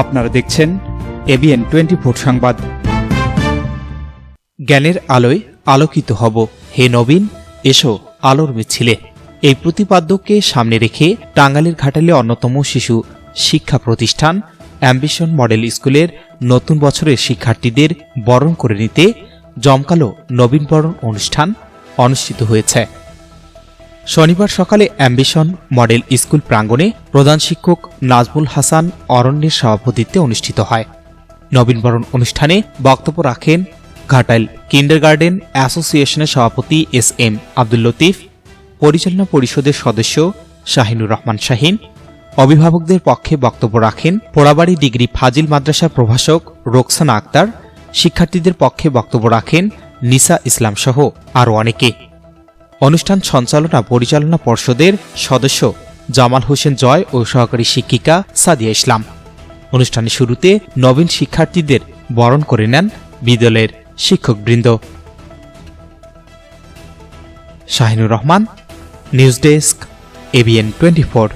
আপনারা দেখছেন ABN twenty four সংবাদ। জ্ঞানের আলোয় আলোকিত হব। হে নবীন, এসো আলোর মিছিলে। এই প্রতিপাদ্যকে সামনে রেখে টাঙ্গাইলের ঘাটালে অন্যতম শিশু শিক্ষা প্রতিষ্ঠান অ্যাম্বিশন মডেল স্কুলের নতুন বছরের শিক্ষার্থীদের বরণ করে নিতে জমকালো নবীনবরণ অনুষ্ঠান অনুষ্ঠিত হয়েছে। শনিবার সকালে অ্যাম্বিশন মডেল স্কুল প্রাঙ্গণে প্রধান শিক্ষক নাজমুল হাসান অরণ্যের সভাপতিত্বে অনুষ্ঠিত হয়। নবীনবরণ অনুষ্ঠানে বক্তব্য রাখেন ঘাটাইল কিন্ডারগার্ডেন অ্যাসোসিয়েশনের সভাপতি এস এম আব্দুল লতিফ, পরিচালনা পরিষদের সদস্য শাহিনুর রহমান শাহিন। অভিভাবকদের পক্ষে বক্তব্য রাখেন পোড়াবাড়ি ডিগ্রি ফাজিল মাদ্রাসার প্রভাষক রোকসানা আক্তার। শিক্ষার্থীদের পক্ষে বক্তব্য রাখেন নিসা ইসলাম সহ আরও অনেকে। অনুষ্ঠান সঞ্চালনা পরিচালনা পর্ষদের সদস্য জামাল হোসেন জয় ও সহকারী শিক্ষিকা সাদিয়া ইসলাম। অনুষ্ঠানের শুরুতে নবীন শিক্ষার্থীদের বরণ করে নেন বিদ্যালয়ের শিক্ষকবৃন্দ। Shahinur Rahman, news desk, ABN twenty four.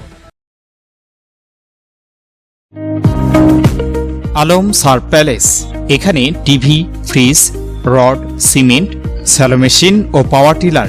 Alam সার প্যালেস, এখানে TV, fridge, rod, cement, shallow machine ও পাওয়ার টিলার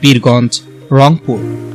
পীরগঞ্জ রংপুর।